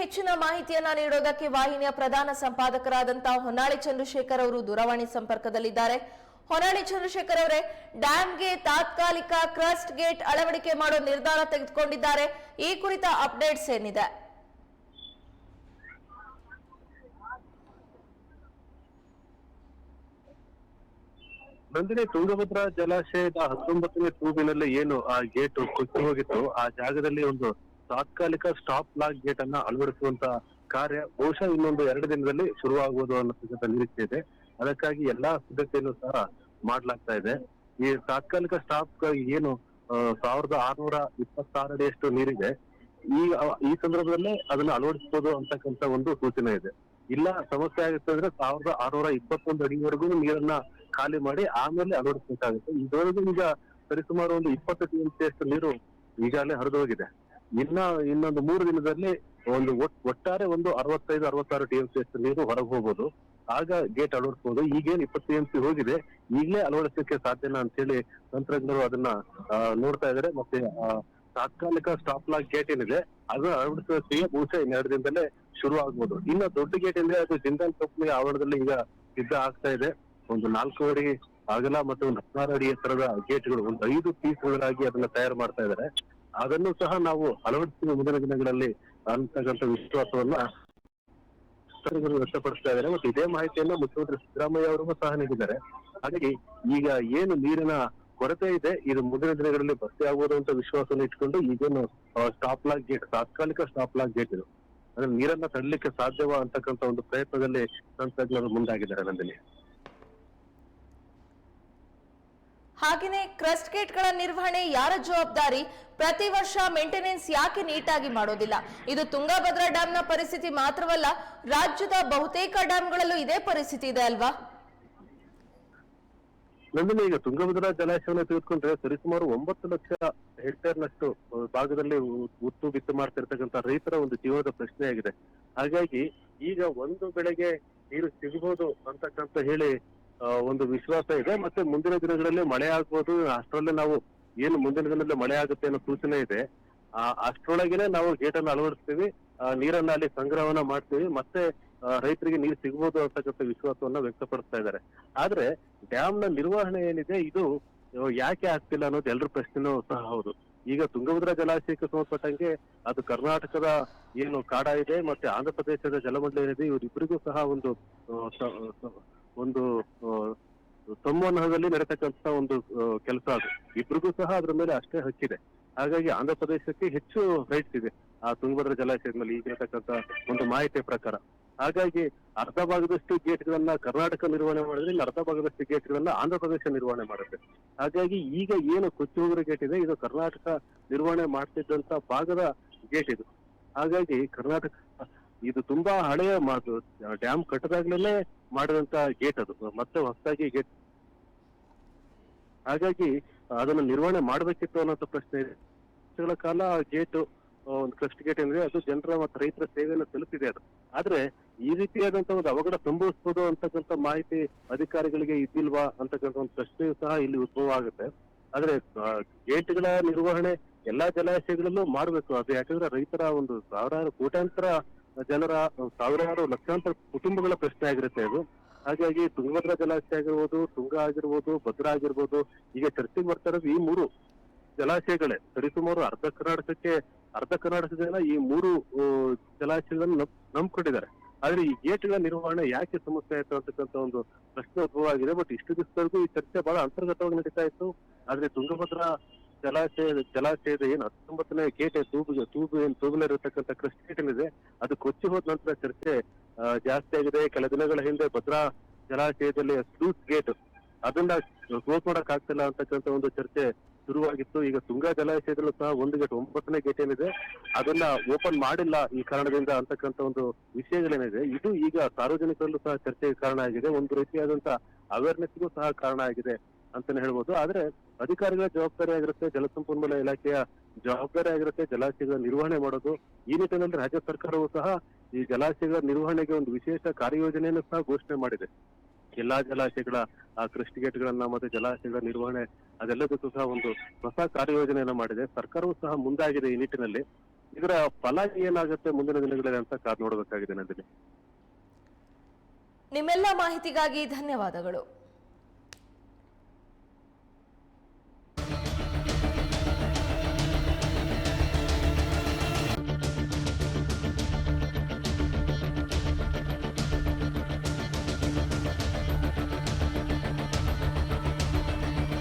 ಹೆಚ್ಚಿನ ಮಾಹಿತಿಯನ್ನ ನೀಡೋದಕ್ಕೆ ವಾಹಿನಿಯ ಪ್ರಧಾನ ಸಂಪಾದಕರಾದಂತಹ ಹೊನ್ನಾಳಿ ಚಂದ್ರಶೇಖರ್ ಅವರು ದೂರವಾಣಿ ಸಂಪರ್ಕದಲ್ಲಿದ್ದಾರೆ. ಹೊನ್ನಾಳಿ ಚಂದ್ರಶೇಖರ್ ಅವರೇ ಡ್ಯಾಂಗೆ ತಾತ್ಕಾಲಿಕ ಕ್ರಸ್ಟ್ ಗೇಟ್ ಅಳವಡಿಕೆ ಮಾಡೋ ನಿರ್ಧಾರ ತೆಗೆದುಕೊಂಡಿದ್ದಾರೆ. ಈ ಕುರಿತ ಅಪ್ಡೇಟ್ಸ್ ಏನಿದೆ? ನಂದಿನಿ, ತುಂಗಭದ್ರಾ ಜಲಾಶಯದ ಹತ್ತೊಂಬತ್ತನೇ ತೂಬಿನಲ್ಲಿ ಏನು ಆ ಗೇಟ್ ಕೊಚ್ಚಿ ಹೋಗಿತ್ತು? ಆ ಜಾಗದಲ್ಲಿ ಒಂದು ತಾತ್ಕಾಲಿಕ ಸ್ಟಾಪ್ ಲಾಕ್ ಗೇಟ್ ಅನ್ನ ಅಳವಡಿಸುವಂತ ಕಾರ್ಯ ಬಹುಶಃ ಇನ್ನೊಂದು ಎರಡು ದಿನದಲ್ಲಿ ಶುರುವಾಗುವುದು ಅನ್ನತಕ್ಕಂಥ ನಿರೀಕ್ಷೆ ಇದೆ. ಅದಕ್ಕಾಗಿ ಎಲ್ಲಾ ಸಿದ್ಧತೆಯನ್ನು ಸಹ ಮಾಡಲಾಗ್ತಾ ಇದೆ. ಈ ತಾತ್ಕಾಲಿಕ ಸ್ಟಾಪ್ ಏನು ಸಾವಿರದ ಆರ್ನೂರ ಇಪ್ಪತ್ತಾರಡಿಯಷ್ಟು ನೀರಿದೆ. ಈ ಈ ಸಂದರ್ಭದಲ್ಲೇ ಅದನ್ನ ಅಳವಡಿಸಬಹುದು ಅಂತಕ್ಕಂಥ ಒಂದು ಸೂಚನೆ ಇದೆ. ಇಲ್ಲ, ಸಮಸ್ಯೆ ಆಗುತ್ತೆ ಅಂದ್ರೆ ಸಾವಿರದ ಆರ್ನೂರ ಇಪ್ಪತ್ತೊಂದು ಅಡಿವರೆಗೂ ನೀರನ್ನ ಖಾಲಿ ಮಾಡಿ ಆಮೇಲೆ ಅಳವಡಿಸಬೇಕಾಗುತ್ತೆ. ಇದರೊಳಗೆ ಈಗ ಸರಿಸುಮಾರು ಒಂದು ಇಪ್ಪತ್ತು ಟಿ ಎಂ ಅಷ್ಟು ನೀರು ಈಗಾಗಲೇ ಹರಿದು ಹೋಗಿದೆ. ಇನ್ನ ಇನ್ನೊಂದು ಮೂರು ದಿನದಲ್ಲಿ ಒಂದು ಒಟ್- ಒಟ್ಟಾರೆ ಒಂದು ಅರವತ್ತೈದು, ಅರವತ್ತಾರು ಟಿ ಎಂ ಅಷ್ಟು ನೀರು ಹೊರಗೆ ಹೋಗ್ಬೋದು. ಆಗ ಗೇಟ್ ಅಳವಡಿಸಬಹುದು ಈಗೇನು ಇಪ್ಪತ್ತು ಟಿ ಎಂ ಸಿ ಹೋಗಿದೆ. ಈಗಲೇ ಅಳವಡಿಸಲಿಕ್ಕೆ ಸಾಧ್ಯನಾ ಅಂತೇಳಿ ತಂತ್ರಜ್ಞರು ಅದನ್ನ ನೋಡ್ತಾ ಇದಾರೆ. ಮತ್ತೆ ತಾತ್ಕಾಲಿಕ ಸ್ಟಾಪ್ ಲಾಕ್ ಗೇಟ್ ಏನಿದೆ, ಅದು ಅಳವಡಿಸೋಕೆ ಬಹುಶಃ ಇನ್ನೆರಡು ದಿನದಲ್ಲೇ ಶುರು ಆಗ್ಬೋದು. ಇನ್ನು ದೊಡ್ಡ ಗೇಟ್ ಅಂದ್ರೆ ಅದು ಜಿಂದಾಲ್ ಕಂಪ್ನಿ ಆವರಣದಲ್ಲಿ ಈಗ ಸಿದ್ಧ ಆಗ್ತಾ ಇದೆ. ಒಂದು ನಾಲ್ಕು ಅಡಿ ಅಗಲ ಮತ್ತು ಒಂದು ಹದಿನಾರು ಅಡಿ ಎತ್ತರದ ಗೇಟ್ಗಳು ಒಂದು ಐದು ಪೀಸ್ಗಳಾಗಿ ಅದನ್ನ ತಯಾರು ಮಾಡ್ತಾ ಇದ್ದಾರೆ ಅದನ್ನು ಸಹ ನಾವು ಅಳವಡಿಸಿದ ಮುಂದಿನ ದಿನಗಳಲ್ಲಿ ಅಂತಕ್ಕಂಥ ವಿಶ್ವಾಸವನ್ನ ವ್ಯಕ್ತಪಡಿಸ್ತಾ ಇದ್ದಾರೆ. ಮತ್ತು ಇದೇ ಮಾಹಿತಿಯನ್ನ ಮುಖ್ಯಮಂತ್ರಿ ಸಿದ್ದರಾಮಯ್ಯ ಅವರಿಗೂ ಸಹ ನೀಡಿದ್ದಾರೆ. ಹಾಗಾಗಿ ಈಗ ಏನು ನೀರಿನ ಕೊರತೆ ಇದೆ, ಇದು ಮುಂದಿನ ದಿನಗಳಲ್ಲಿ ಭರ್ತಿ ಆಗುವುದು ಅಂತ ವಿಶ್ವಾಸವನ್ನು ಇಟ್ಕೊಂಡು ಈಗೇನು ಸ್ಟಾಪ್ ಲಾಕ್ ಗೇಟ್ ತಾತ್ಕಾಲಿಕ ಸ್ಟಾಪ್ ಲಾಕ್ ಗೇಟ್ ಇದು. ಅಂದ್ರೆ ನೀರನ್ನ ತಡಲಿಕ್ಕೆ ಸಾಧ್ಯವಾ ಅಂತಕ್ಕಂಥ ಒಂದು ಪ್ರಯತ್ನದಲ್ಲಿ ತಂತ್ರಜ್ಞರು ಮುಂದಾಗಿದ್ದಾರೆ ನಂದಿನಿ. ಹಾಗೆಯೇ ಕ್ರಸ್ಟ್ ಗೇಟ್ಗಳ ನಿರ್ವಹಣೆ ಯಾರ ಜವಾಬ್ದಾರಿ? ಪ್ರತಿ ವರ್ಷ ಮೇಂಟೆನೆನ್ಸ್ ಯಾಕೆ ನೀಟಾಗಿ ಮಾಡೋದಿಲ್ಲ? ಇದು ತುಂಗಭದ್ರಾ ಡ್ಯಾಂನ ಪರಿಸ್ಥಿತಿ ಮಾತ್ರವಲ್ಲ, ರಾಜ್ಯದ ಬಹುತೇಕ ಡ್ಯಾಂಗಳಲ್ಲೂ ಇದೇ ಪರಿಸ್ಥಿತಿ ಇದೆ ಅಲ್ವಾ? ನಂದಿನಿ, ಈಗ ತುಂಗಭದ್ರಾ ಜಲಾಶಯವನ್ನು ತೆಗೆದುಕೊಂಡ್ರೆ ಸರಿಸುಮಾರು ಒಂಬತ್ತು ಲಕ್ಷ ಹೆಕ್ಟೇರ್ನಷ್ಟು ನಷ್ಟು ಭಾಗದಲ್ಲಿ ಉತ್ತು ಬಿತ್ತು ಮಾಡ್ತಿರ್ತಕ್ಕಂಥ ರೈತರ ಒಂದು ಜೀವನದ ಪ್ರಶ್ನೆಯಾಗಿದೆ ಹಾಗಾಗಿ ಈಗ ಒಂದು ಬೆಳೆಗೆ ನೀರು ಸಿಗಬಹುದು ಅಂತಕ್ಕಂತ ಹೇಳಿ ಒಂದು ವಿಶ್ವಾಸ ಇದೆ. ಮತ್ತೆ ಮುಂದಿನ ದಿನಗಳಲ್ಲಿ ಮಳೆ ಆಗ್ಬೋದು. ಅಷ್ಟರಲ್ಲೇ ನಾವು ಏನು ಮುಂದಿನ ದಿನದಲ್ಲಿ ಮಳೆ ಆಗುತ್ತೆ ಅನ್ನೋ ಸೂಚನೆ ಇದೆ. ಆ, ಅಷ್ಟರೊಳಗೇನೆ ನಾವು ಗೇಟ್ ಅನ್ನು ಅಳವಡಿಸ್ತೀವಿ ನೀರನ್ನ ಅಲ್ಲಿ ಸಂಗ್ರಹವನ್ನ ಮಾಡ್ತೀವಿ. ಮತ್ತೆ ರೈತರಿಗೆ ನೀರು ಸಿಗ್ಬೋದು ಅಂತಕ್ಕಂಥ ವಿಶ್ವಾಸವನ್ನ ವ್ಯಕ್ತಪಡಿಸ್ತಾ ಇದ್ದಾರೆ. ಆದ್ರೆ ಡ್ಯಾಮ್ನ ನಿರ್ವಹಣೆ ಏನಿದೆ, ಇದು ಯಾಕೆ ಆಗ್ತಿಲ್ಲ ಅನ್ನೋದು ಎಲ್ಲರ ಪ್ರಶ್ನೆನೂ ಸಹ ಹೌದು. ಈಗ ತುಂಗಭದ್ರಾ ಜಲಾಶಯಕ್ಕೆ ಸಂಬಂಧಪಟ್ಟಂಗೆ ಅದು ಕರ್ನಾಟಕದ ಏನು ಕಾಡ ಇದೆ, ಮತ್ತೆ ಆಂಧ್ರ ಪ್ರದೇಶದ ಜಲಮಂಡಲ ಏನಿದೆ ಇವರಿಬ್ಬರಿಗೂ ಸಹ ಒಂದು ಒಂದು ಸಂವಹನದಲ್ಲಿ ನಡೆತಕ್ಕಂತ ಒಂದು ಕೆಲಸ ಅದು. ಇಬ್ರಿಗೂ ಸಹ ಅದ್ರ ಮೇಲೆ ಅಷ್ಟೇ ಹಕ್ಕಿದೆ. ಹಾಗಾಗಿ ಆಂಧ್ರ ಪ್ರದೇಶಕ್ಕೆ ಹೆಚ್ಚು ರೈಟ್ಸ್ ಇದೆ ಆ ತುಂಗಭದ್ರ ಜಲಾಶಯದಲ್ಲಿ ಈಗಿರತಕ್ಕಂತ ಒಂದು ಮಾಹಿತಿ ಪ್ರಕಾರ. ಹಾಗಾಗಿ ಅರ್ಧ ಭಾಗದಷ್ಟು ಗೇಟ್ಗಳನ್ನ ಕರ್ನಾಟಕ ನಿರ್ವಹಣೆ ಮಾಡಿದ್ರೆ ಇಲ್ಲಿ ಅರ್ಧ ಭಾಗದಷ್ಟು ಗೇಟ್ಗಳನ್ನ ಆಂಧ್ರ ಪ್ರದೇಶ ನಿರ್ವಹಣೆ ಮಾಡುತ್ತೆ. ಹಾಗಾಗಿ ಈಗ ಏನು ಕೊಚ್ಚುಗರ ಗೇಟ್ ಇದೆ, ಇದು ಕರ್ನಾಟಕ ನಿರ್ವಹಣೆ ಮಾಡ್ತಿದ್ದಂತ ಭಾಗದ ಗೇಟ್ ಇದು. ಹಾಗಾಗಿ ಕರ್ನಾಟಕ ಇದು ತುಂಬಾ ಹಳೆಯ ಮಾತು. ಡ್ಯಾಮ್ ಕಟ್ಟದಾಗ್ಲೇ ಮಾಡಿದಂತ ಗೇಟ್ ಅದು. ಮತ್ತೆ ಹೊಸದಾಗಿ ಗೇಟ್. ಹಾಗಾಗಿ ಅದನ್ನ ನಿರ್ವಹಣೆ ಮಾಡ್ಬೇಕಿತ್ತು ಅನ್ನೋಂಥ ಪ್ರಶ್ನೆ ಇದೆ. ವರ್ಷಗಳ ಕಾಲ ಗೇಟ್ ಒಂದು ಕ್ರಸ್ಟ್ ಗೇಟ್ ಅಂದ್ರೆ ಅದು ಜನರ ಮತ್ತು ರೈತರ ಸೇವೆಯನ್ನು ತಲುಪಿದೆ ಅದು. ಆದ್ರೆ ಈ ರೀತಿಯಾದಂತ ಒಂದು ಅವಘಡ ಸಂಭವಿಸಬಹುದು ಅಂತಕ್ಕಂಥ ಮಾಹಿತಿ ಅಧಿಕಾರಿಗಳಿಗೆ ಇದ್ದಿಲ್ವಾ ಅಂತಕ್ಕಂಥ ಒಂದು ಪ್ರಶ್ನೆಯೂ ಸಹ ಇಲ್ಲಿ ಉದ್ಭವ ಆಗುತ್ತೆ. ಆದ್ರೆ ಗೇಟ್ಗಳ ನಿರ್ವಹಣೆ ಎಲ್ಲಾ ಜಲಾಶಯಗಳಲ್ಲೂ ಮಾಡ್ಬೇಕು. ಅದು ಯಾಕಂದ್ರೆ ರೈತರ ಒಂದು ಸಾವಿರಾರು ಕೋಟ್ಯಾಂತರ ಜನರ, ಸಾವಿರಾರು ಲಕ್ಷಾಂತರ ಕುಟುಂಬಗಳ ಪ್ರಶ್ನೆ ಆಗಿರುತ್ತೆ ಅದು. ಹಾಗಾಗಿ ತುಂಗಭದ್ರಾ ಜಲಾಶಯ ಆಗಿರ್ಬೋದು, ತುಂಗ ಆಗಿರ್ಬೋದು, ಭದ್ರಾ ಆಗಿರ್ಬೋದು, ಈಗ ಚರ್ಚೆಗೆ ಬರ್ತಾ ಇರೋದು ಈ ಮೂರು ಜಲಾಶಯಗಳೇ. ಸರಿಸುಮಾರು ಅರ್ಧ ಕರ್ನಾಟಕಕ್ಕೆ, ಅರ್ಧ ಕರ್ನಾಟಕದ ಜನ ಈ ಮೂರು ಜಲಾಶಯಗಳನ್ನು ನಂಬ್- ನಂಬ್ಕೊಂಡಿದ್ದಾರೆ. ಆದ್ರೆ ಈ ಗೇಟ್ಗಳ ನಿರ್ವಹಣೆ ಯಾಕೆ ಸಮಸ್ಯೆ ಆಯ್ತು ಅಂತಕ್ಕಂಥ ಒಂದು ಪ್ರಶ್ನೆ ಉದ್ಭವ ಆಗಿದೆ ಬಟ್ ಇಷ್ಟು ದಿವಸದವರೆಗೂ ಈ ಚರ್ಚೆ ಬಹಳ ಅಂತರ್ಗತವಾಗಿ ನಡೀತಾ ಇತ್ತು. ಆದ್ರೆ ತುಂಗಭದ್ರಾ ಜಲಾಶಯ ಜಲಾಶಯದ ಏನು ಹತ್ತೊಂಬತ್ತನೇ ಗೇಟ್ ತೂಬು ತೂಬು, ಏನ್ ಗೇಟ್ ಏನಿದೆ ಅದು ಕೊಚ್ಚಿ ಹೋದ ನಂತರ ಚರ್ಚೆ ಆ, ಜಾಸ್ತಿ ಆಗಿದೆ. ಕೆಲ ದಿನಗಳ ಹಿಂದೆ ಭದ್ರಾ ಜಲಾಶಯದಲ್ಲಿ ಸ್ಲೂಸ್ ಗೇಟ್ ಅದನ್ನ ಕ್ಲೋಸ್ ಮಾಡಕ್ ಆಗ್ತಿಲ್ಲ ಅಂತಕ್ಕಂಥ ಒಂದು ಚರ್ಚೆ ಶುರುವಾಗಿತ್ತು. ಈಗ ತುಂಗಾ ಜಲಾಶಯದಲ್ಲೂ ಸಹ ಒಂದು ಗೇಟ್ ಒಂಬತ್ತನೇ ಗೇಟ್ ಏನಿದೆ, ಅದನ್ನ ಓಪನ್ ಮಾಡಿಲ್ಲ ಈ ಕಾರಣದಿಂದ ಅಂತಕ್ಕಂಥ ಒಂದು ವಿಷಯಗಳೇನಿದೆ. ಇದು ಈಗ ಸಾರ್ವಜನಿಕರಲ್ಲೂ ಸಹ ಚರ್ಚೆಗೆ ಕಾರಣ ಆಗಿದೆ. ಒಂದು ರೀತಿಯಾದಂತ ಅವೇರ್ನೆಸ್ಗೂ ಸಹ ಕಾರಣ ಆಗಿದೆ. ಅಂತಾನೆ ಹೇಳ್ಬೋದು. ಆದ್ರೆ ಅಧಿಕಾರಿಗಳ ಜವಾಬ್ದಾರಿ ಆಗಿರುತ್ತೆ ಜಲಸಂಪನ್ಮೂಲ ಇಲಾಖೆಯ ಜವಾಬ್ದಾರಿ ಆಗಿರುತ್ತೆ, ಜಲಾಶಯಗಳ ನಿರ್ವಹಣೆ ಮಾಡೋದು. ಈ ನಿಟ್ಟಿನಲ್ಲಿ ರಾಜ್ಯ ಸರ್ಕಾರವು ಸಹ ಈ ಜಲಾಶಯಗಳ ನಿರ್ವಹಣೆಗೆ ಒಂದು ವಿಶೇಷ ಕಾರ್ಯಯೋಜನೆಯನ್ನು ಸಹ ಘೋಷಣೆ ಮಾಡಿದೆ. ಎಲ್ಲಾ ಜಲಾಶಯಗಳ ಕ್ರಸ್ಟ್ ಗೇಟ್ಗಳನ್ನ ಮತ್ತೆ ಜಲಾಶಯಗಳ ನಿರ್ವಹಣೆ, ಅದೆಲ್ಲದಕ್ಕೂ ಸಹ ಒಂದು ಹೊಸ ಕಾರ್ಯಯೋಜನೆಯನ್ನ ಮಾಡಿದೆ. ಸರ್ಕಾರವು ಸಹ ಮುಂದಾಗಿದೆ ಈ ನಿಟ್ಟಿನಲ್ಲಿ. ಇದರ ಫಲ ಏನಾಗುತ್ತೆ ಮುಂದಿನ ದಿನಗಳಲ್ಲಿ ಅಂತ ಕಾದ್ ನೋಡಬೇಕಾಗಿದೆ ನಂದಿನಿ ನಿಮ್ಮೆಲ್ಲ ಮಾಹಿತಿಗಾಗಿ ಧನ್ಯವಾದಗಳು.